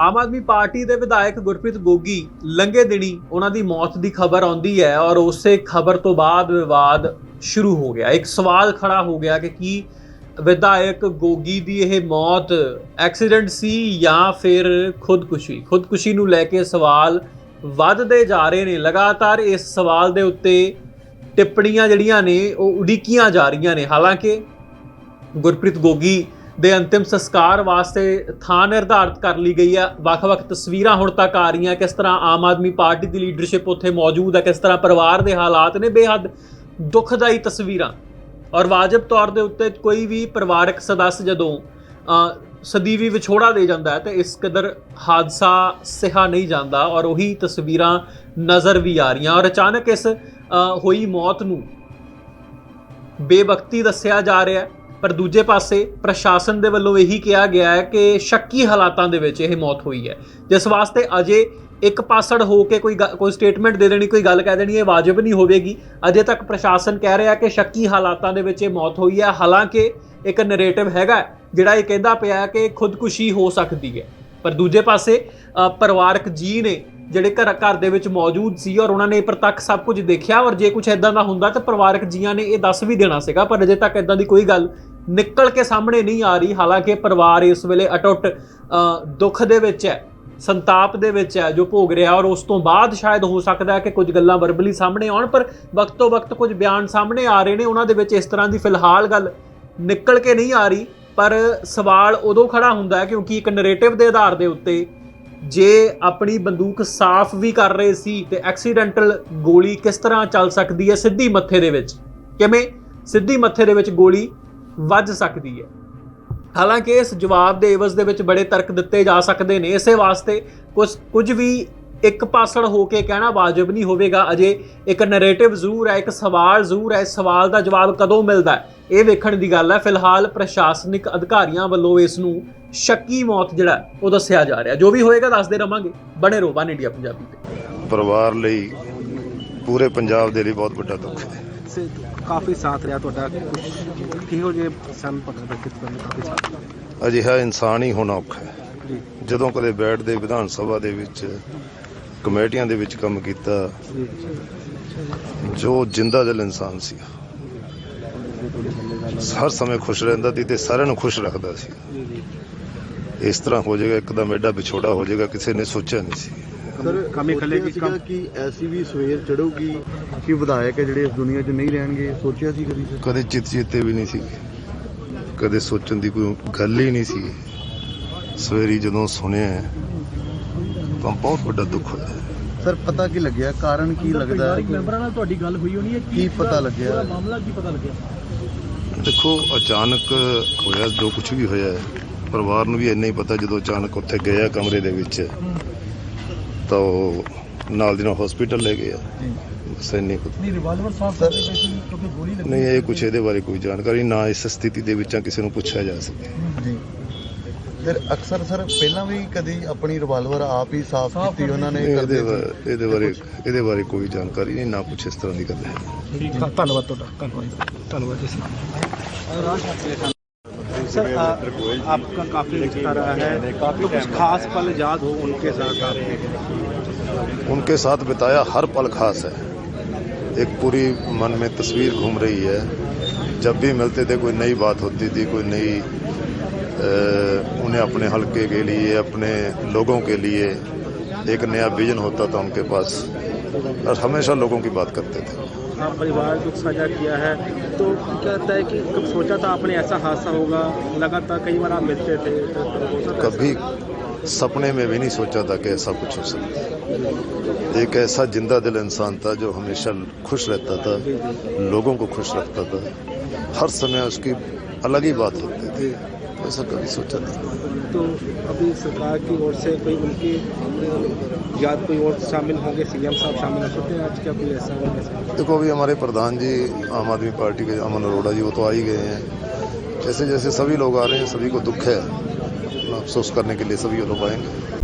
Aam Aadmi party ਦੇ ਵਿਧਾਇਕ ਗੁਰਪ੍ਰੀਤ ਗੋਗੀ ਲੰਗੇ ਦਿਨੀ ਉਹਨਾਂ ਦੀ ਮੌਤ ਦੀ ਖਬਰ ਆਉਂਦੀ ਹੈ ਔਰ ਉਸੇ ਖਬਰ ਤੋਂ ਬਾਅਦ ਵਿਵਾਦ ਸ਼ੁਰੂ ਹੋ ਗਿਆ। ਇੱਕ ਸਵਾਲ ਖੜਾ ਹੋ ਗਿਆ ਕਿ ਕੀ ਵਿਧਾਇਕ ਗੋਗੀ ਦੀ ਇਹ ਮੌਤ ਐਕਸੀਡੈਂਟ ਸੀ ਜਾਂ ਫਿਰ ਖੁਦਕੁਸ਼ੀ? ਖੁਦਕੁਸ਼ੀ ਨੂੰ ਲੈ ਕੇ ਸਵਾਲ ਵੱਧਦੇ ਜਾ ਰਹੇ ਨੇ। ਲਗਾਤਾਰ ਇਸ ਸਵਾਲ ਦੇ ਉੱਤੇ ਟਿੱਪਣੀਆਂ ਜਿਹੜੀਆਂ ਨੇ ਉਹ ਉਡੀਕੀਆਂ ਜਾ ਰਹੀਆਂ ਨੇ। ਹਾਲਾਂਕਿ ਗੁਰਪ੍ਰੀਤ ਗੋਗੀ ਦੇ ਅੰਤਿਮ ਸੰਸਕਾਰ ਵਾਸਤੇ ਥਾਂ ਨਿਰਧਾਰਤ ਕਰ ਲਈ ਗਈ ਹੈ ਵੱਖ-ਵੱਖ ਤਸਵੀਰਾਂ ਹੁਣ ਤੱਕ ਆ ਰਹੀਆਂ। ਕਿਸ ਤਰ੍ਹਾਂ ਆਮ ਆਦਮੀ ਪਾਰਟੀ ਦੀ ਲੀਡਰਸ਼ਿਪ ਉੱਥੇ ਮੌਜੂਦ ਹੈ ਕਿਸ ਤਰ੍ਹਾਂ ਪਰਿਵਾਰ ਦੇ ਹਾਲਾਤ ਨੇ? ਬੇਹੱਦ ਦੁਖਦਾਈ ਤਸਵੀਰਾਂ। ਔਰ ਵਾਜਬ ਤੌਰ ਦੇ ਉੱਤੇ ਕੋਈ ਵੀ ਪਰਿਵਾਰਕ ਸਦੱਸ ਜਦੋਂ ਸਦੀਵੀ ਵਿਛੋੜਾ ਦੇ ਜਾਂਦਾ ਹੈ, ਤੇ ਇਸ ਕਦਰ ਹਾਦਸਾ ਸਿਹਾ ਨਹੀਂ ਜਾਂਦਾ ਔਰ ਉਹੀ ਤਸਵੀਰਾਂ ਨਜ਼ਰ ਵੀ ਆ ਰਹੀਆਂ। ਔਰ ਅਚਾਨਕ ਇਸ ਹੋਈ ਮੌਤ ਨੂੰ ਬੇਵਕਤੀ ਦੱਸਿਆ ਜਾ ਰਿਹਾ ਹੈ। ਪਰ ਦੂਜੇ ਪਾਸੇ ਪ੍ਰਸ਼ਾਸਨ ਦੇ ਵੱਲੋਂ ਇਹੀ ਕਿਹਾ ਗਿਆ ਹੈ ਕਿ ਸ਼ੱਕੀ ਹਾਲਾਤਾਂ ਦੇ ਵਿੱਚ ਇਹ ਮੌਤ ਹੋਈ ਹੈ। ਜਿਸ ਵਾਸਤੇ ਅਜੇ ਇੱਕ ਪਾਸੜ ਹੋ ਕੇ ਕੋਈ ਗ- ਕੋਈ ਸਟੇਟਮੈਂਟ ਦੇ ਦੇਣੀ, ਕੋਈ ਗੱਲ ਕਹਿ ਦੇਣੀ, ਇਹ ਵਾਜਬ ਨਹੀਂ ਹੋਵੇਗੀ। ਅਜੇ ਤੱਕ ਪ੍ਰਸ਼ਾਸਨ ਕਹਿ ਰਿਹਾ ਕਿ ਸ਼ੱਕੀ ਹਾਲਾਤਾਂ ਦੇ ਵਿੱਚ ਇਹ ਮੌਤ ਹੋਈ ਹੈ। ਹਾਲਾਂਕਿ ਇੱਕ ਨੈਰੇਟਿਵ ਹੈਗਾ ਜਿਹੜਾ ਇਹ ਕਹਿੰਦਾ ਪਿਆ ਕਿ ਖੁਦਕੁਸ਼ੀ ਹੋ ਸਕਦੀ ਹੈ। ਪਰ ਦੂਜੇ ਪਾਸੇ ਪਰਿਵਾਰਕ ਜੀ ਨੇ ਜਿਹੜੇ ਘਰ ਘਰ ਦੇ ਵਿੱਚ ਮੌਜੂਦ ਸੀ ਔਰ ਉਹਨਾਂ ਨੇ ਪ੍ਰਤੱਖ ਸਭ ਕੁਝ ਦੇਖਿਆ ਔਰ ਜੇ ਕੁਝ ਐਦਾਂ ਦਾ ਹੁੰਦਾ ਤਾਂ ਪਰਿਵਾਰਕ ਜੀਆਂ ਨੇ ਇਹ ਦੱਸ ਵੀ ਦੇਣਾ ਸੀਗਾ, ਪਰ ਅਜੇ ਤੱਕ ਐਦਾਂ ਦੀ ਕੋਈ ਗੱਲ ਨਿਕਲ ਕੇ ਸਾਹਮਣੇ ਨਹੀਂ ਆ ਰਹੀ, ਹਾਲਾਂਕਿ ਪਰਿਵਾਰ ਇਸ ਵੇਲੇ ਅਟੁੱਟ ਦੁੱਖ ਦੇ ਵਿੱਚ ਹੈ, ਸੰਤਾਪ ਦੇ ਵਿੱਚ ਹੈ, ਜੋ ਭੋਗ ਰਿਹਾ ਔਰ ਉਸ ਤੋਂ ਬਾਅਦ ਸ਼ਾਇਦ ਹੋ ਸਕਦਾ ਹੈ ਕਿ ਕੁਝ ਗੱਲਾਂ ਵਰਬਲੀ ਸਾਹਮਣੇ ਆਉਣ, ਪਰ ਵਕਤੋ ਵਕਤ ਕੁਝ ਬਿਆਨ ਸਾਹਮਣੇ ਆ ਰਹੇ ਨੇ, ਉਹਨਾਂ ਦੇ ਵਿੱਚ ਇਸ ਤਰ੍ਹਾਂ ਦੀ ਫਿਲਹਾਲ ਗੱਲ ਨਿਕਲ ਕੇ ਨਹੀਂ ਆ ਰਹੀ, ਪਰ ਸਵਾਲ ਉਦੋਂ ਖੜਾ ਹੁੰਦਾ ਹੈ ਕਿਉਂਕਿ ਇੱਕ ਨਰੇਟਿਵ ਦੇ ਆਧਾਰ ਦੇ ਉੱਤੇ ਜੇ ਆਪਣੀ ਬੰਦੂਕ ਸਾਫ਼ ਵੀ ਕਰ ਰਹੇ ਸੀ ਤੇ ਐਕਸੀਡੈਂਟਲ ਗੋਲੀ ਕਿਸ ਤਰ੍ਹਾਂ ਚੱਲ ਸਕਦੀ ਹੈ ਸਿੱਧੀ ਮੱਥੇ ਦੇ ਵਿੱਚ? ਕਿਵੇਂ? ਸਿੱਧੀ ਮੱਥੇ ਦੇ ਵਿੱਚ ਗੋਲੀ ਵੱਜ ਸਕਦੀ ਹੈ। ਹਾਲਾਂਕਿ ਇਸ ਜਵਾਬ ਦੇ ਇਵਜ਼ ਦੇ ਵਿੱਚ ਬੜੇ ਤਰਕ ਦਿੱਤੇ ਜਾ ਸਕਦੇ ਨੇ। ਇਸੇ ਵਾਸਤੇ ਕੁਝ ਕੁਝ ਵੀ ਇੱਕ ਪਾਸੜ ਹੋ ਕੇ ਕਹਿਣਾ ਵਾਜਬ ਨਹੀਂ ਹੋਵੇਗਾ। ਅਜੇ ਇੱਕ ਨੈਰੇਟਿਵ ਜ਼ਰੂਰ ਹੈ, ਇੱਕ ਸਵਾਲ ਜ਼ਰੂਰ ਹੈ। ਇਸ ਸਵਾਲ ਦਾ ਜਵਾਬ ਕਦੋਂ ਮਿਲਦਾ ਹੈ? ਇਹ ਵੇਖਣ ਦੀ ਗੱਲ ਹੈ। ਫਿਲਹਾਲ ਪ੍ਰਸ਼ਾਸਨਿਕ ਅਧਿਕਾਰੀਆਂ ਵੱਲੋਂ ਇਸ ਨੂੰ ਸ਼ੱਕੀ ਮੌਤ ਜਿਹੜਾ ਉਹ ਦੱਸਿਆ ਜਾ ਰਿਹਾ ਜੋ ਵੀ ਹੋਏਗਾ ਦੱਸਦੇ ਰਵਾਂਗੇ। ਬਣੇ ਰਹੋ ਵਨ ਇੰਡੀਆ ਪੰਜਾਬੀ ਤੇ। ਪਰਿਵਾਰ ਲਈ ਪੂਰੇ ਪੰਜਾਬ ਦੇ ਲਈ ਬਹੁਤ ਵੱਡਾ ਦੁੱਖ ਹੈ। ਸੇ ਕਾਫੀ ਸਾਥ ਰਿਹਾ ਤੁਹਾਡਾ ਕੁਝ ਕਿਹੋ ਜਿਹੇ ਸਨ ਪਤਾ ਲੱਗਾ ਕਿ ਤੁਹਾਨੂੰ ਕਾਫੀ ਸਾਥ? ਅਜਿਹਾ ਇਨਸਾਨ ਹੀ ਹੋਣਾ ਔਖਾ ਹੈ। ਜੀ। ਜਦੋਂ ਕਦੇ ਬੈਠਦੇ ਵਿਧਾਨ ਸਭਾ ਦੇ ਵਿੱਚ ਕਮੇਟੀਆਂ ਦੇ ਵਿੱਚ ਕੰਮ ਕੀਤਾ ਜੀ। ਜੋ ਜਿੰਦਾ ਦਿਲ ਇਨਸਾਨ ਸੀ। ਹਰ ਸਮੇਂ ਖੁਸ਼ ਰਹਿੰਦਾ ਸੀ ਤੇ ਸਾਰਿਆਂ ਨੂੰ ਖੁਸ਼ ਰੱਖਦਾ ਸੀ। ਜੀ ਜੀ। ਇਸ ਤਰ੍ਹਾਂ ਹੋ ਜਾਏਗਾ ਇੱਕਦਮ ਐਡਾ ਵਿਛੋੜਾ ਹੋ ਜਾਏਗਾ ਕਿਸੇ ਨੇ ਸੋਚਿਆ ਨਹੀਂ ਸੀ। ਸਰ ਕਮੀ ਖੱਲੇ ਕੀ ਸੀਗਾ ਕੰਮ? ਕਿ ਐਸੀ ਵੀ ਸਵੇਰ ਚੜੂਗੀ ਕਿ ਵਿਧਾਇਕ ਹੈ ਜਿਹੜੇ ਇਸ ਦੁਨੀਆ 'ਚ ਨਹੀਂ ਰਹਿਣਗੇ ਸੋਚਿਆ ਸੀ ਕਦੀ ਸਰ? ਕਦੇ ਚਿੱਤ ਚੇਤੇ ਵੀ ਨਹੀਂ ਸੀ। ਕਦੇ ਸੋਚਣ ਦੀ ਕੋਈ ਗੱਲ ਹੀ ਨਹੀਂ ਸੀ। ਸਵੇਰੀ ਜਦੋਂ ਸੁਣਿਆ ਤਾਂ ਬਹੁਤ ਵੱਡਾ ਦੁੱਖ ਹੋਇਆ। ਸਰ ਪਤਾ ਕੀ ਲੱਗਿਆ? ਕਾਰਨ ਕੀ ਲੱਗਦਾ ਹੈ ਮੈਂਬਰਾਂ ਨਾਲ ਤੁਹਾਡੀ ਗੱਲ ਹੋਈ ਹੋਣੀ ਹੈ? ਕੀ ਪਤਾ ਲੱਗਿਆ? ਪੂਰਾ ਮਾਮਲਾ ਕੀ ਪਤਾ ਲੱਗਿਆ? ਦੇਖੋ ਅਚਾਨਕ ਹੋਇਆ ਜੋ ਕੁਝ ਵੀ ਹੋਇਆ ਹੈ, ਪਰਿਵਾਰ ਨੂੰ ਵੀ ਇੰਨਾ ਹੀ ਪਤਾ ਜਦੋਂ ਅਚਾਨਕ ਉੱਥੇ ਗਿਆ ਕਮਰੇ ਦੇ ਵਿੱਚ। ਤਾਂ ਉਹ ਨਾਲ ਦੀ ਨਾਲ ਹਸਪੀਟਲ ਲੈ ਬਸ ਇੰਨੀ ਕੁ ਨਹੀਂ ਰਿਵਾਲਵਰ ਸਾਫ਼ ਸਰ- ਕਰਦੇ ਸੀ ਕਿਉਂਕਿ ਗੋਲੀ ਲੱਗੀ ਨਹੀਂ ਇਹ ਕੁਛ ਇਹਦੇ ਬਾਰੇ ਕੋਈ ਜਾਣਕਾਰੀ ਨਾ ਇਸ ਸਥਿਤੀ ਦੇ ਵਿੱਚ ਕਿਸੇ ਨੂੰ ਪੁੱਛਿਆ ਜਾ ਸਕੇ। ਜੀ। ਫਿਰ ਅਕਸਰ ਸਰ ਪਹਿਲਾਂ ਵੀ ਕਦੀ ਆਪਣੀ ਰਿਵਾਲਵਰ ਆਪ ਹੀ ਸਾਫ਼ ਕੀਤੀ ਉਹਨਾਂ ਨੇ ਇਹਦੇ ਕਰਦੇ ਇਹਦੇ ਬਾਰੇ ਇਹਦੇ ਬਾਰੇ ਕੋਈ ਜਾਣਕਾਰੀ ਨਹੀਂ ਨਾ ਕੁਛ ਇਸ ਤਰ੍ਹਾਂ ਦੀ ਗੱਲ ਹੈ। ਠੀਕ ਹੈ। ਧੰਨਵਾਦ ਤੁਹਾਡਾ। ਧੰਨਵਾਦ। ਧੰਨਵਾਦ ਜੀ। सर आ- आपका काफ़ी रिश्ता रहा है। तो कुछ खास पल याद हो उनके साथ? उनके साथ बिताया हर पल खास है। एक पूरी मन में तस्वीर घूम रही है। जब भी मिलते थे कोई नई बात होती थी कोई नई उन्हें अपने हलके के लिए अपने लोगों के लिए एक नया विजन होता था उनके पास। और हमेशा लोगों की बात करते थे। आप परिवार दुख साझा किया है। तो क्या लगता है कि कब सोचा था आपने ऐसा हादसा होगा? लगातार कई बार आप मिलते थे तो हो कभी सपने में भी नहीं सोचा था कि ऐसा कुछ हो सकता एक ऐसा ज़िंदा दिल इंसान था जो हमेशा खुश रहता था लोगों को खुश रखता था। हर समय उसकी अलग ही बात होती थी ऐसा कभी सोचा नहीं। तो अभी सरकार की ओर से कोई उनकी याद कोई और शामिल होंगे, सीएम साहब शामिल हो सकते हैं, आज क्या कोई ऐसा? देखो, अभी हमारे प्रधान जी, आम आदमी पार्टी के अमन अरोड़ा जी, वो तो आ ही गए हैं। जैसे जैसे सभी लोग आ रहे हैं, सभी को दुख है। अफसोस करने के लिए सभी लोग आएँगे।